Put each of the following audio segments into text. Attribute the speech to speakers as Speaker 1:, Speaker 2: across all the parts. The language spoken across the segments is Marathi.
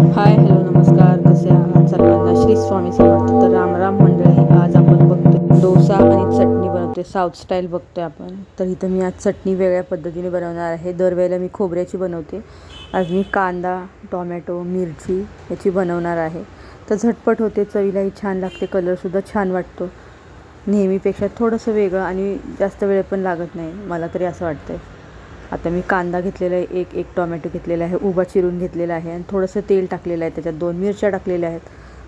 Speaker 1: हाय हॅलो नमस्कार. कसे आहात? सर्वांना श्री स्वामी समर्थ. तर रामराम मंडळी आज आपण बघतो डोसा आणि चटणी बनवते साऊथ स्टाईल बघतोय आपण. तर इथं मी आज चटणी वेगळ्या पद्धतीने बनवणार आहे. दरवेळेला मी खोबऱ्याची बनवते. आज मी कांदा टोमॅटो मिरची याची बनवणार आहे. तर झटपट होते चवीलाही छान लागते कलरसुद्धा छान वाटतो. नेहमीपेक्षा थोडंसं वेगळं आणि जास्त वेळ पण लागत नाही. मला तरी असं वाटतं आहे आता मी कांदा घेतलेला आहे एक एक टॉमॅटो घेतलेला आहे उभा चिरून घेतलेला आहे आणि थोडंसं तेल टाकलेलं आहे त्याच्यात. दोन मिरच्या टाकलेल्या आहेत.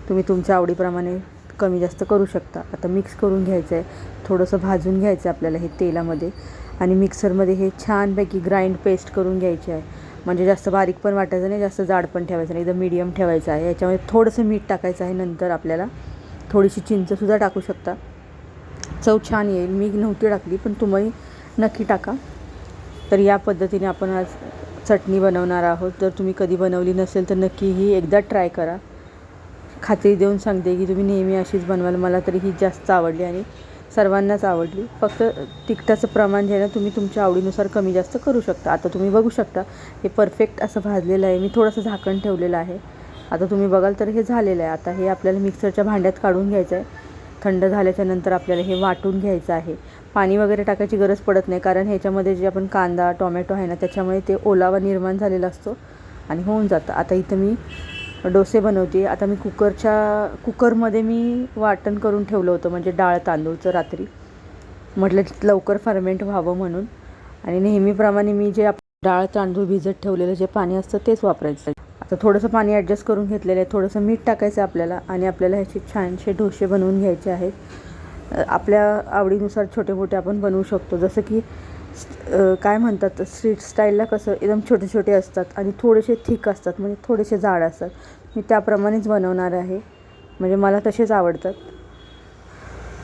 Speaker 1: तुम्ही तुमच्या आवडीप्रमाणे कमी जास्त करू शकता. आता मिक्स करून घ्यायचं आहे. थोडंसं भाजून घ्यायचं आहे आपल्याला हे तेलामध्ये. आणि मिक्सरमध्ये हे छानपैकी ग्राइंड पेस्ट करून घ्यायची आहे. म्हणजे जास्त बारीक पण वाटायचं नाही जास्त जाड पण ठेवायचं नाही. एकदम मीडियम ठेवायचं आहे. याच्यामध्ये थोडंसं मीठ टाकायचं आहे नंतर आपल्याला. थोडीशी चिंचसुद्धा टाकू शकता. चव छान येईल. मी नव्हती टाकली पण तुम्ही नक्की टाका. तर या पद्धतीने आपण आज चटणी बनवणार आहोत. जर तुम्ही कधी बनवली नसेल तर नक्की ही एकदा ट्राय करा. खात्री देऊन सांगते की तुम्ही नेहमी अशीच बनवाल. मला तरी ही जास्त आवडली आणि सर्वांनाच आवडली. फक्त तिखटाचं प्रमाण जे आहे ना तुम्ही तुमच्या आवडीनुसार कमी जास्त करू शकता. आता तुम्ही बघू शकता हे परफेक्ट असं भाजलेलं आहे. मी थोडंसं झाकण ठेवलेलं आहे. आता तुम्ही बघाल तर हे झालेलं आहे. आता हे आपल्याला मिक्सरच्या भांड्यात काढून घ्यायचं आहे. थंड झाल्याच्यानंतर आपल्याला हे वाटून घ्यायचं आहे. पाणी वगैरे टाकायची गरज पडत नाही कारण ह्याच्यामध्ये जे आपण कांदा टोमॅटो आहे ना त्याच्यामुळे ते ओलावा निर्माण झालेला असतो आणि होऊन जातं. आता इथं मी डोसे बनवते. आता मी कुकरच्या कुकरमध्ये मी वाटण करून ठेवलं होतं म्हणजे डाळ तांदूळचं रात्री. म्हटलं लवकर फर्मेंट व्हावं म्हणून. आणि नेहमीप्रमाणे मी जे आप डाळ तांदूळ भिजत ठेवलेलं जे पाणी असतं तेच वापरायचं. तर थोडंसं पाणी ॲडजस्ट करून घेतलेलं आहे. थोडंसं मीठ टाकायचं आहे आपल्याला आणि आपल्याला ह्याचे छानसे डोसे बनवून घ्यायचे आहेत. आपल्या आवडीनुसार छोटे मोठे आपण बनवू शकतो. जसं की काय म्हणतात स्ट्रीट स्टाईलला कसं एकदम छोटे छोटे असतात आणि थोडेसे थिक असतात म्हणजे थोडेसे जाड असतात. मी त्याप्रमाणेच बनवणार आहे. म्हणजे मला तसेच आवडतात.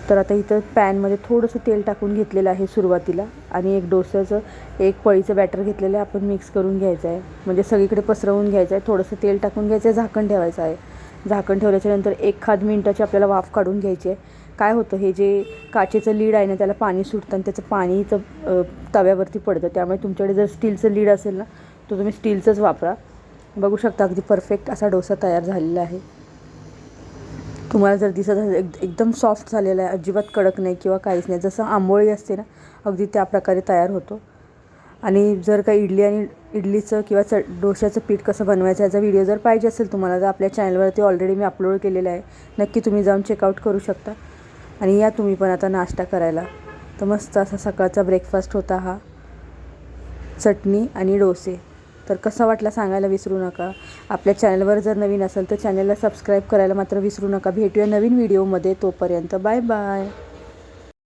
Speaker 1: तर आता इथं पॅनमध्ये थोडंसं तेल टाकून घेतलेलं आहे सुरुवातीला आणि एक डोस्याचं एक पळीचं बॅटर घेतलेलं आहे आपण मिक्स करून घ्यायचं आहे. म्हणजे सगळीकडे पसरवून घ्यायचं आहे थोडंसं तेल टाकून घ्यायचं आहे झाकण ठेवायचं आहे. झाकण ठेवल्याच्या नंतर एक खाद मिनटाची आपल्याला वाफ काढून घ्यायची आहे. काय होतं हे जे काचेचं लीड आहे ना त्याला पाणी सुटतं आणि त्याचं पाणीचं तव्यावरती पडतं. त्यामुळे तुमच्याकडे जर स्टीलचं लीड असेल ना तर तुम्ही स्टीलचंच वापरा. बघू शकता अगदी परफेक्ट असा डोसा तयार झालेला आहे. तुम्हाला जर दिसत असेल एक एकदम सॉफ्ट झालेला आहे अजिबात कडक नाही किंवा काहीच नाही. जसं आंबोळी असते ना अगदी त्या प्रकारे तयार होतो. आणि जर का इडली आणि इडलीचं किंवा च डोश्याचं पीठ कसं बनवायचं याचा व्हिडिओ जर पाहिजे असेल तुम्हाला तर आपल्या चॅनलवरती ऑलरेडी मी अपलोड केलेलं आहे. नक्की तुम्ही जाऊन चेकआउट करू शकता. आणि या तुम्ही पण आता नाश्ता करायला. तर मस्त असा सकाळचा ब्रेकफास्ट होता हा. चटणी आणि डोसे. तर कसा वाटला सांगायला विसरू नका. आपल्या चॅनलवर जर नवीन असेल तर चॅनलला सबस्क्राईब करायला मात्र विसरू नका. भेटूया नवीन व्हिडिओमध्ये तोपर्यंत बाय बाय.